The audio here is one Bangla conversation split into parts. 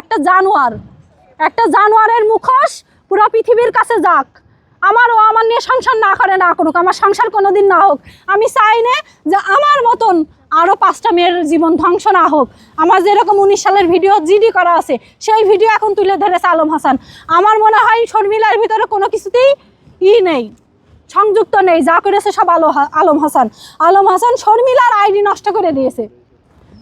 একটা জানোয়ার, একটা জানোয়ারের মুখোশ পুরো পৃথিবীর কাছে যাক। আমারও আমার নিয়ে সংসার না করে না করুক, আমার সংসার কোনো দিন না হোক। আমি চাই না যে আমার মতন আরও পাঁচটা মেয়ের জীবন ধ্বংস না হোক। আমার যেরকম উনিশ সালের ভিডিও জিডি করা আছে, সেই ভিডিও এখন তুলে ধরেছে আলম হাসান। আমার মনে হয় শর্মিলার ভিতরে কোনো কিছুতেই ই নেই, সংযুক্ত নেই, যা করেছে সব আলো আলম হাসান। আলম হাসান শর্মিলার আইডি নষ্ট করে দিয়েছে।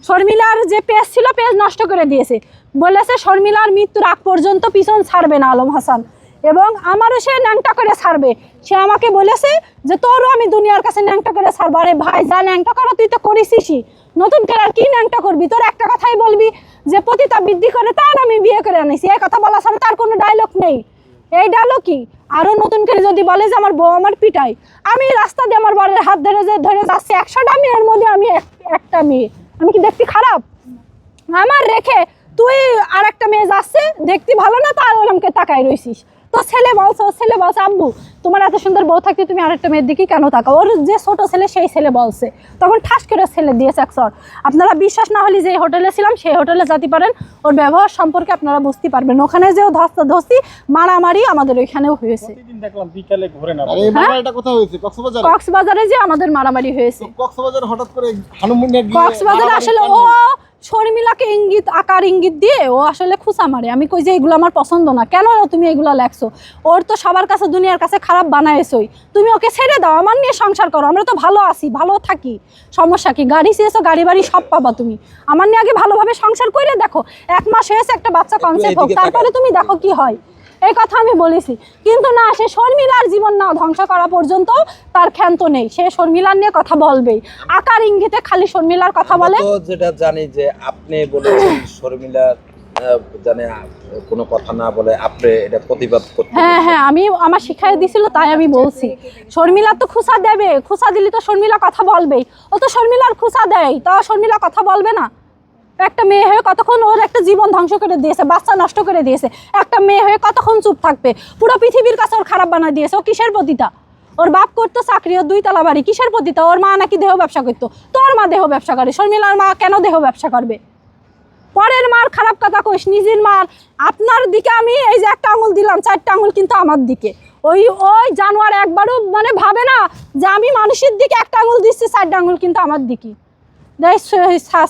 শর্মিলার যে পেজ ছিল, পেজ নষ্ট করে দিয়েছে। বলেছে, শর্মিলার মৃত্যুর আগ পর্যন্ত পিছন ছাড়বে না আলম হাসান। এবং আমারও সে ন্যাংটা করে ছাড়বে। সে আমাকে বলেছে যে, তোরও আমি দুনিয়ার কাছে ন্যাংটা করে ছাড়বো। আরে ভাই, যা ন্যাংটা করো, তুই তো করিসই নতুন করে আর কি ন্যাংটা করবি? তোর একটা কথাই বলবি যে, পতিতা বৃদ্ধি করে তার আমি বিয়ে করে আনিছি। এই কথা বলা ছাড়া তার কোনো ডায়লগ নেই। এই ডায়লগ কি? আরও নতুন করে যদি বলে যে, আমার বউ আমার পিটাই। আমি রাস্তা দিয়ে আমার বাড়ির হাত ধরে যে, ধরে যাচ্ছি, একশোটা মেয়ের মধ্যে আমি একটা মেয়ে। আমি কি দেখতে খারাপ? আমার রেখে তুই আর একটা মেয়ে যাচ্ছে, দেখতে ভালো না, তার ওরমকে তাকায় রইছিস। তো ছেলে বলছে ওর ছেলে বলছে আব্বু তোমার এত সুন্দর বউ থাকতে তুমি আরেকটা মেয়ের দিকে কেন তাকাও? ওর যে ছোট ছেলে সেই ছেলে বলছে। তখন ঠাস করে ছেলে দিয়েছে এক সর আপনারা বিশ্বাস না হলে যে হোটেলে ছিলাম সেই হোটেলে যেতে পারেন। ওর ব্যবহার সম্পর্কে আপনারা বুঝতে পারবেন। ওখানে যে ধস্তা ধস্তি মারামারি আমাদের ওইখানেও হয়েছে। হয়েছে? কক্সবাজারে? যে আমাদের মারামারি হয়েছে। কক্সবাজারে হঠাৎ করে কক্সবাজারে আসলে ও ইঙ্গিত আকার ইঙ্গিত দিয়ে ও আসলে খুঁচা মারে। আমি কই যে এগুলো আমার পছন্দ না। কেন তুমি এগুলো লেখছো? ওর তো সবার কাছে দুনিয়ার কাছে খারাপ বানায়ছই তুমি ওকে ছেড়ে দাও আমার নিয়ে সংসার করো। আমরা তো ভালো আছি ভালো থাকি। সমস্যা কি? গাড়ি চেয়েছো গাড়ি বাড়ি সব পাবা তুমি। আমার নিয়ে আগে ভালোভাবে সংসার করে দেখো। এক মাস হয়েছে একটা বাচ্চা কনসেপ্ট হোক তারপরে তুমি দেখো কি হয়। এই কথা আমি বলেছি। কিন্তু না সে শর্মিলার জীবন না ধ্বংস করা পর্যন্ত তার ক্ষান্ত নেই। সে শর্মিলার নিয়ে কথা বলবেই। আকার ইঙ্গিতে খালি শর্মিলার কথা বলে। যেটা জানি যে আপনি বলেছেন শর্মিলার জানে কোনো কথা না বলে আপনি এটা প্রতিবাদ করতে হ্যাঁ হ্যাঁ আমি আমার শিখাই দিছিল তাই আমি বলছি। শর্মিলা তো খুসা দেবে। খুসা দিলে তো শর্মিলা কথা বলবেই। ও তো শর্মিলার খুসা দেয়। তা শর্মিলা কথা বলবে না? একটা মেয়ে হয়ে কতক্ষণ ওর একটা জীবন ধ্বংস করে দিয়েছে, বাচ্চা নষ্ট করে দিয়েছে, একটা মেয়ে হয়ে কতক্ষণ চুপ থাকবে? পুরো পৃথিবীর কাছে ওর খারাপ বানা দিয়েছে, ও কিসের প্রতিটা? ওর বাপ করতো চাকরি, ওর দুই তলা বাড়ি, কিসের প্রতিটা? ওর মা নাকি দেহ ব্যবসা করতো। তোর মা দেহ ব্যবসা করে, শর্মিলার মা কেন দেহ ব্যবসা করবে? পরের মার খারাপ কথা কইস, নিজের মার। আপনার দিকে আমি এই যে একটা আঙুল দিলাম, চারটা আঙুল কিন্তু আমার দিকে। ওই ওই জানোয়ার একবারও মানে ভাবে না যে আমি মানুষের দিকে একটা আঙুল দিচ্ছি, চারটা আঙুল কিন্তু আমার দিকে।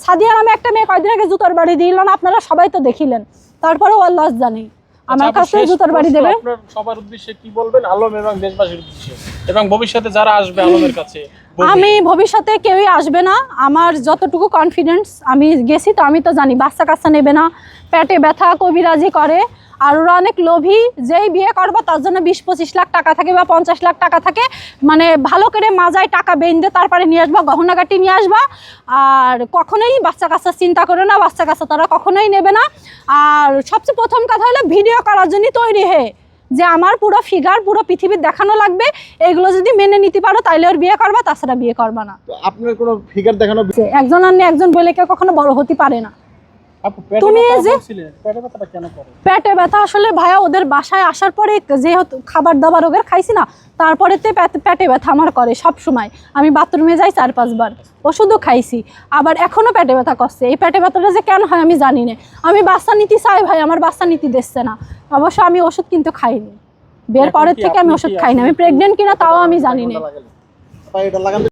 সাদিয়া নামে একটা মেয়ে কয়দিন আগে জুতোর বাড়ি দিল না আপনারা সবাই তো দেখিলেন। তারপরেও আল্লাহ জানে। আমার আচ্ছা, কাছে জুতোর বাড়ি দেবে। সবার উদ্দেশ্যে কি বলবেন? আলম এবং দেশবাসীর উদ্দেশ্যে। এবং ভবিষ্যতে যারা আসবে আলমের কাছে আমি ভবিষ্যতে কেউই আসবে না। আমার যতটুকু কনফিডেন্স আমি গেছি তো আমি তো জানি বাচ্চা কাচ্চা নেবে না। পেটে ব্যথা কবিরাজি করে। আর ওরা অনেক লোভী যেই বিয়ে করব তার জন্য বিশ পঁচিশ লাখ টাকা থাকে বা পঞ্চাশ লাখ টাকা থাকে। মানে ভালো করে মাজায় টাকা বেঁধে তারপরে নিয়ে আসবা গহনাগাটি নিয়ে আসবা। আর কখনোই বাচ্চা কাচ্চা চিন্তা করে না বাচ্চা কাচ্চা তারা কখনোই নেবে না। আর সবচেয়ে প্রথম কথা হলো ভিডিও করার জন্যই তৈরি হয়ে যে আমার পুরো ফিগার পুরো পৃথিবীর দেখানো লাগবে এগুলো যদি মেনে নিতে পারো তাইলে ওর বিয়ে করবা তাছাড়া বিয়ে করবা না। আপনার কোনো ফিগার দেখানো একজন আর একজন বলে কেউ কখনো বড় হতে পারে না। তুমি যে- পেটে ব্যথা আসলে ভাইয়া ওদের বাসায় আসার পরে যেহেতু খাবার দাবার ওদের খাইছি না তারপরেতে পেট- পেটে ব্যথা আমার করে সব সময় আমি বাথরুমে যাই চার পাঁচবার ওষুধও খাইছি। আবার এখনও পেটে ব্যথা করছে। এই পেটে ব্যথাটা যে কেন হয় আমি জানি না। আমি বাচ্চা নিতে চাই ভাই আমার বাচ্চা নিতে দিচ্ছে না। অবশ্য আমি ওষুধ কিন্তু খাইনি। বের পরের থেকে আমি ওষুধ খাইনি। আমি প্রেগনেন্ট কিনা তাও আমি জানি না।